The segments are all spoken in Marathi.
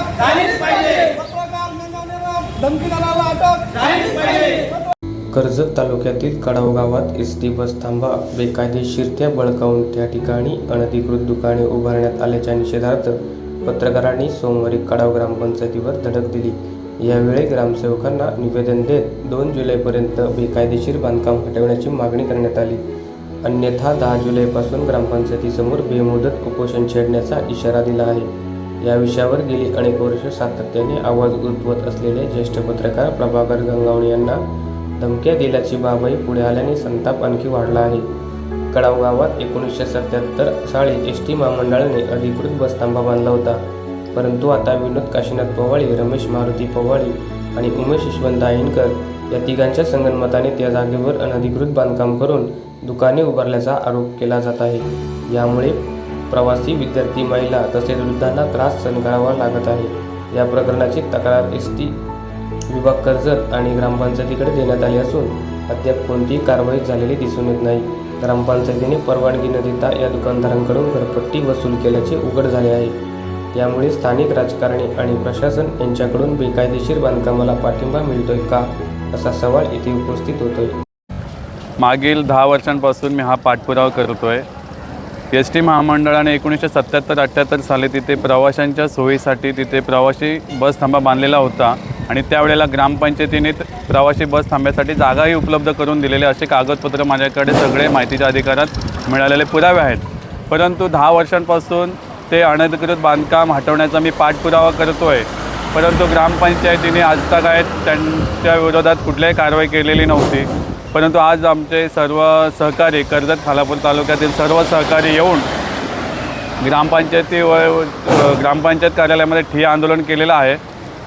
अटक झालीच पाहिजे. पत्रकार मेंढानेला धमकी देणाऱ्याला अटक. झालीच पाहिजे. कर्जत तालुक्यातील कडाव गावात एस टी बस थांबा बेकायदेशीरत्या बळकावून त्या ठिकाणी अनधिकृत दुकाने उभारण्यात आल्याच्या निषेधार्थ पत्रकारांनी सोमवारी कडाव ग्रामपंचायतीवर धडक दिली. यावेळी ग्रामसेवकांना निवेदन देत दोन जुलैपर्यंत बेकायदेशीर बांधकाम हटवण्याची मागणी करण्यात आली. अन्यथा दहा जुलैपासून ग्रामपंचायतीसमोर बेमुदत उपोषण छेडण्याचा इशारा दिला आहे. या विषयावर गेली अनेक वर्ष सातत्याने आवाज उठवत असलेले ज्येष्ठ पत्रकार प्रभाकर गंगावणे यांना धमक्या दिल्याची बाबही पुढे आल्याने संताप आणखी वाढला आहे. कडाव गावात एकोणीसशे सत्याहत्तर साली एस टी महामंडळाने अधिकृत बसथांबा बांधला होता. परंतु आता विनोद काशीनाथ पवाळी रमेश मारुती पवाळी आणि उमेश यशवंत आयनकर या तिघांच्या संगनमताने त्या जागेवर अनधिकृत बांधकाम करून दुकाने उभारल्याचा आरोप केला जात आहे. यामुळे प्रवासी विद्यार्थी महिला तसेच वृद्धांना त्रास सहन करावा लागत आहे. या प्रकरणाची तक्रार एस टी विभाग कर्जत आणि ग्रामपंचायतीकडे देण्यात आली असून अद्याप कोणतीही कारवाई झालेली दिसून येत नाही. ग्रामपंचायतीने परवानगी न देता या दुकानदारांकडून घरपट्टी वसूल केल्याचे उघड झाले आहे. त्यामुळे स्थानिक राजकारणी आणि प्रशासन यांच्याकडून बेकायदेशीर बांधकामाला पाठिंबा मिळतोय का असा सवाल इथे उपस्थित होतोय. मागील दहा वर्षांपासून मी हा पाठपुरावा करतो आहे एस टी महामंडळाने एकोणीसशे सत्याहत्तर अठ्ठ्याहत्तर साली तिथे प्रवाशांच्या सोयीसाठी तिथे प्रवासी बस थांबा बांधलेला होता आणि त्यावेळेला ग्रामपंचायतीने प्रवासी बस थांब्यासाठी जागाही उपलब्ध करून दिलेले असे कागदपत्र माझ्याकडे सगळे माहितीच्या अधिकारात मिळालेले पुरावे आहेत. परंतु दहा वर्षांपासून ते अनधिकृत बांधकाम हटवण्याचा मी पाठपुरावा करतो आहे परंतु ग्रामपंचायतीने आजतागायत त्यांच्या विरोधात कुठल्याही कारवाई केलेली नव्हती. परंतु आज आमचे सर्व सहकारी कर्जत खालापूर तालुक्यातील सर्व सहकारी येऊन ग्रामपंचायती व ग्रामपंचायत कार्यालयामध्ये ठिय्या आंदोलन केलेलं आहे.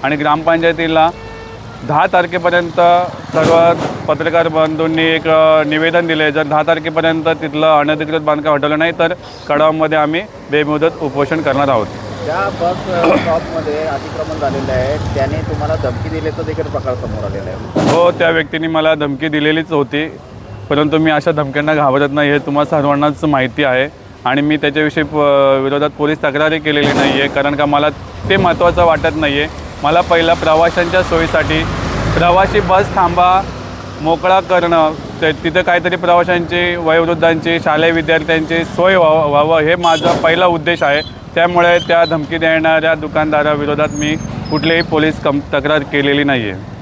आणि ग्रामपंचायतीला दहा तारखेपर्यंत सर्व पत्रकार बंधूंनी एक निवेदन दिले. जर दहा तारखेपर्यंत तिथलं अनधिकृत बांधकाम हटवलं नाही तर कडावमध्ये आम्ही बेमुदत उपोषण करणार आहोत. ज्या बस स्टॉपमध्ये अतिक्रमण झालेलं आहे त्याने तुम्हाला धमकी दिल्याचा देखील प्रकार समोर आलेला आहे. हो त्या व्यक्तीने मला धमकी दिलेलीच होती. परंतु मी अशा धमक्यांना घाबरत नाही हे तुम्हाला सर्वांनाच माहिती आहे. आणि मी त्याच्याविषयी प विरोधात पोलीस तक्रारही केलेली नाही आहे कारण का मला ते महत्त्वाचं वाटत नाही आहे मला पहिला प्रवाशांच्या सोयीसाठी प्रवासी बस थांबा मोकळा करणं ते तिथं काहीतरी प्रवाशांची वयोवृद्धांची शालेय विद्यार्थ्यांची सोय व्हावं व्हावं हे माझा पहिला उद्देश आहे. त्यामुळे त्या धमकी देणाऱ्या दुकानदाराविरोधात मी कुठलीही पोलीस कम तक्रार केलेली नाही आहे